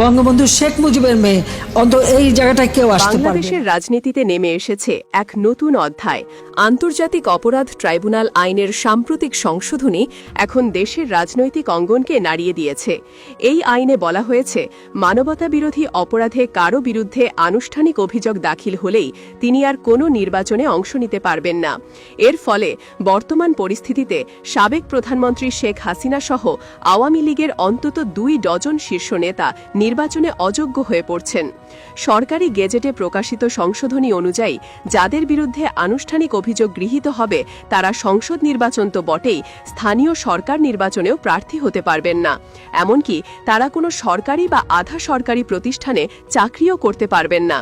বঙ্গবন্ধু শেখ মুজিবের মেয়ে। অন্ত এই জায়গাটায় কেউ আসতে পারবে। বাংলাদেশের রাজনীতিতে নেমে এসেছে এক নতুন অধ্যায়। আন্তর্জাতিক অপরাধ ট্রাইব্যুনাল আইনের সাম্প্রতিক সংশোধনী এখন দেশের রাজনৈতিক অঙ্গনকে নাড়িয়ে দিয়েছে। এই আইনে বলা হয়েছে মানবতা বিরোধী অপরাধে কারও বিরুদ্ধে আনুষ্ঠানিক অভিযোগ দাখিল হলেই তিনি আর কোনো নির্বাচনে অংশ নিতে পারবেন না। এর ফলে বর্তমান পরিস্থিতিতে সাবেক প্রধানমন্ত্রী শেখ হাসিনা সহ আওয়ামী লীগের অন্তত দুই ডজন শীর্ষ নেতা নির্বাচনে অযোগ্য হয়ে পড়ছেন। সরকারি গেজেটে প্রকাশিত সংশোধনী অনুযায়ী যাদের বিরুদ্ধে আনুষ্ঠানিক অভিযোগ গৃহীত হবে, তারা সংসদ নির্বাচন তো বটেই, স্থানীয় সরকার নির্বাচনেও প্রার্থী হতে পারবেন না। এমনকি তারা কোনো সরকারি বা আধা সরকারি প্রতিষ্ঠানে চাকরিও করতে পারবেন না।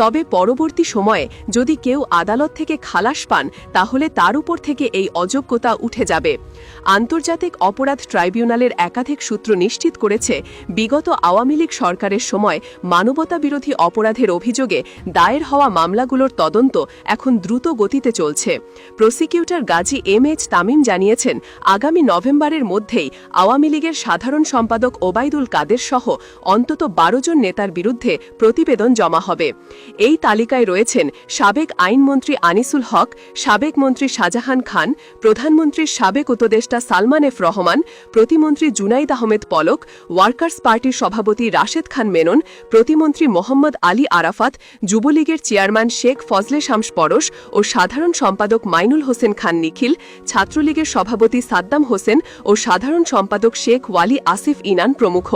তবে পরবর্তী সময়ে যদি কেউ আদালত থেকে খালাস পান, তাহলে তার উপর থেকে এই অযোগ্যতা উঠে যাবে। আন্তর্জাতিক অপরাধ ট্রাইব্যুনালের একাধিক সূত্র নিশ্চিত করেছে, বিগত আওয়ামী লীগ সরকারের সময় মানবতা বিরোধী অপরাধের অভিযোগে দায়ের হওয়া মামলাগুলোর তদন্ত এখন দ্রুত গতিতে চলছে। Prosecutor Gazi M H Tamim জানিয়েছেন, আগামী নভেম্বরের মধ্যেই আওয়ামী লীগের সাধারণ সম্পাদক ওবায়দুল কাদের সহ অন্তত বারো জন নেতার বিরুদ্ধে প্রতিবেদন জমা হবে। এই তালিকায় রয়েছেন সাবেক আইনমন্ত্রী আনিসুল হক, সাবেক মন্ত্রী শাহজাহান খান, প্রধানমন্ত্রীর সাবেক উপদেষ্টা সালমান এফ রহমান, প্রতিমন্ত্রী জুনাইদ আহমেদ পলক, ওয়ার্কার্স পার্টির সভাপতি রাশেদ খান মেনন, প্রতিমন্ত্রী মোহাম্মদ আলী আরাফাত, যুবলীগের চেয়ারম্যান শেখ ফজলে শামস পরশ ও সাধারণ সম্পাদক মাইনুল হোসেন খান নিখিল, ছাত্রলীগের সভাপতি সাদ্দাম হোসেন ও সাধারণ সম্পাদক শেখ ওয়ালি আসিফ ইনান প্রমুখ।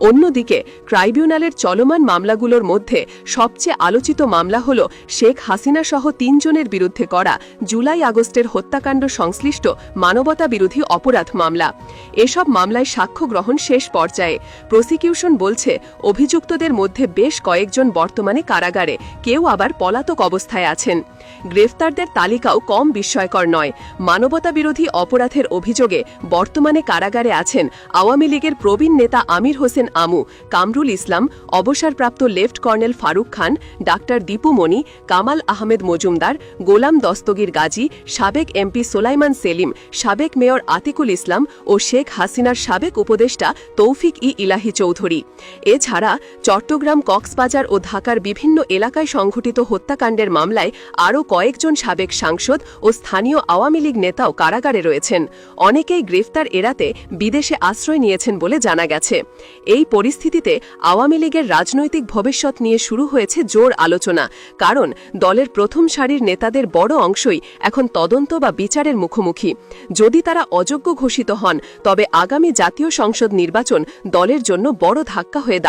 অন্যদিকে, ট্রাইব্যুনালের চলমান মামলাগুলোর মধ্যে সবচেয়ে আলোচিত মামলা হল শেখ হাসিনা সহ তিনজনের বিরুদ্ধে করা জুলাই আগস্টের হত্যাকাণ্ড সংশ্লিষ্ট মানবতা বিরোধী অপরাধ মামলা। এসব মামলায় সাক্ষ্য গ্রহণ শেষ পর্যায়ে প্রসিকিউশন বলছে, অভিযুক্তদের মধ্যে বেশ কয়েকজন বর্তমানে কারাগারে, কেউ আবার পলাতক অবস্থায় আছেন। গ্রেফতারদের তালিকাও কম বিস্ময়কর নয়। মানবতা বিরোধী অপরাধের অভিযোগে বর্তমানে কারাগারে আছেন আওয়ামী লীগের প্রবীণ নেতা আমির হোসেন আমু। কামরুল ইসলাম, অবসরপ্রাপ্ত left colonel Faruk Khan, doctor Dipu Moni Kamal Ahmed Majumdar, Golam Dastagir Gazi, সাবেক এমপি সোলাইমান সেলিম, সাবেক মেয়র আতিকুল ইসলাম ও শেখ হাসিনার সাবেক উপদেষ্টা তৌফিক ই ইলাহি চৌধুরী। এছাড়া চট্টগ্রাম, কক্সবাজার ও ঢাকার বিভিন্ন এলাকায় সংঘটিত হত্যাকাণ্ডের মামলায় আরও কয়েকজন সাবেক সাংসদ ও স্থানীয় আওয়ামী লীগ নেতাও কারাগারে রয়েছেন। অনেকেই গ্রেফতার এড়াতে বিদেশে আশ্রয় নিয়েছেন বলে জানা গেছে। এই পরিস্থিতিতে আওয়ামী লীগের রাজনৈতিক ভবিষ্যৎ নিয়ে শুরু হয়েছে জোর আলোচনা। কারণ, দলের প্রথম সারির নেতাদের বড় অংশই এখন তদন্ত বা বিচারের মুখোমুখি। যদি তারা অযোগ্য ঘোষিত হন, তবে আগামী জাতীয় সংসদ নির্বাচন দলের জন্য বড় ধাক্কা হয়ে